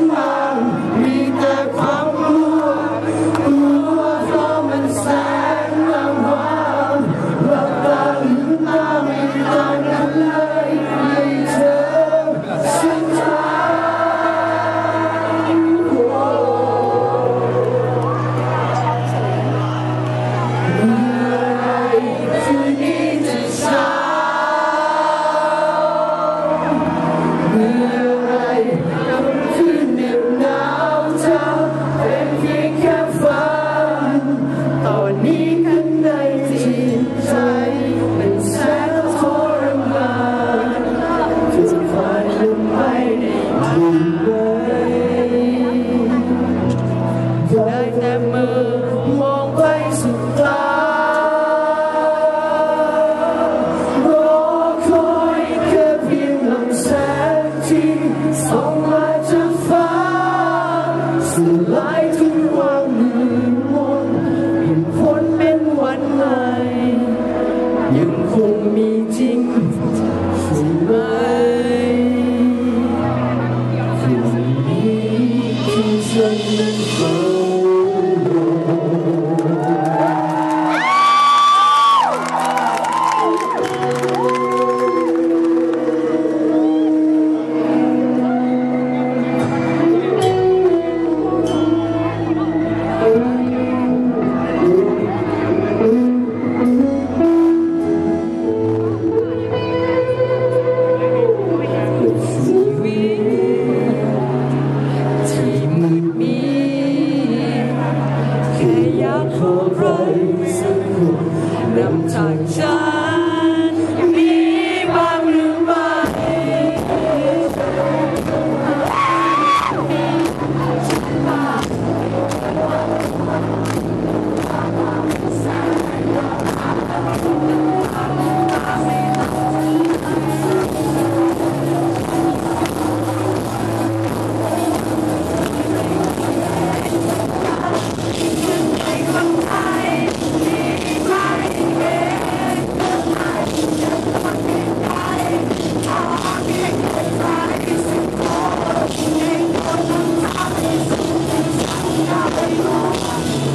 Denmark. ได้แต่มืองไปสุดกางรอคอยแค่เพียงลำแสงที่ส่งมาจาฟ้าสลายทุ่งวางหนึ่มนเนเป็นวันใหม่ยังคงมีจริงใช่ไหมสิ่นี้คือฉันนั้น แ